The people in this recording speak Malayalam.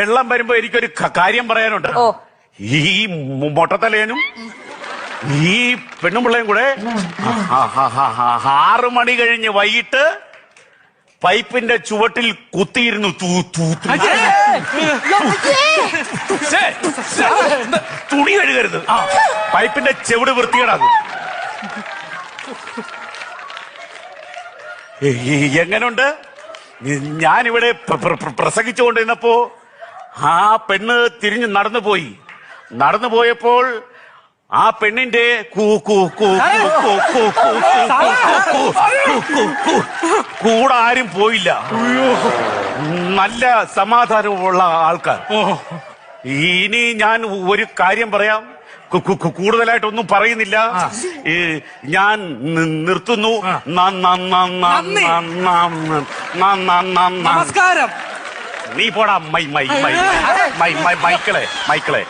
വെള്ളം വരുമ്പോ എനിക്കൊരു കാര്യം പറയാനുണ്ട്. ഈ മൊട്ടത്തലേനും ഈ പെണ്ണുമ്പിള്ളയും കൂടെ ആറു ആ- ആ- ആ- ആറ് മണി കഴിഞ്ഞ് വൈകിട്ട് പൈപ്പിന്റെ ചുവട്ടിൽ കുത്തിയിരുന്നു തൂ തൂ തൂ. ഛേ, ഛേ, തുണി കഴുകരുത്. പൈപ്പിന്റെ ചെവിട് വൃത്തികേടാകും എങ്ങനുണ്ട്? ഞാനിവിടെ പ്ര- പ്ര- പ്ര- പ്രസംഗിച്ചുകൊണ്ടിരുന്നപ്പോ ആ പെണ്ണ് തിരിഞ്ഞ് നടന്നു പോയി നടന്നു പോയപ്പോൾ ആ പെണ്ണിന്റെ കൂടെ ആരും പോയില്ല നല്ല സമാധാനമുള്ള ആൾക്കാർ ഇനി ഞാൻ ഒരു കാര്യം പറയാം കൂടുതലായിട്ടൊന്നും പറയുന്നില്ല ഞാൻ നിർത്തുന്നു നമസ്കാരം നീ പോടാ മൈ മൈ മൈ മൈ മൈ മൈ മൈക്കിളെ മൈക്കിളെ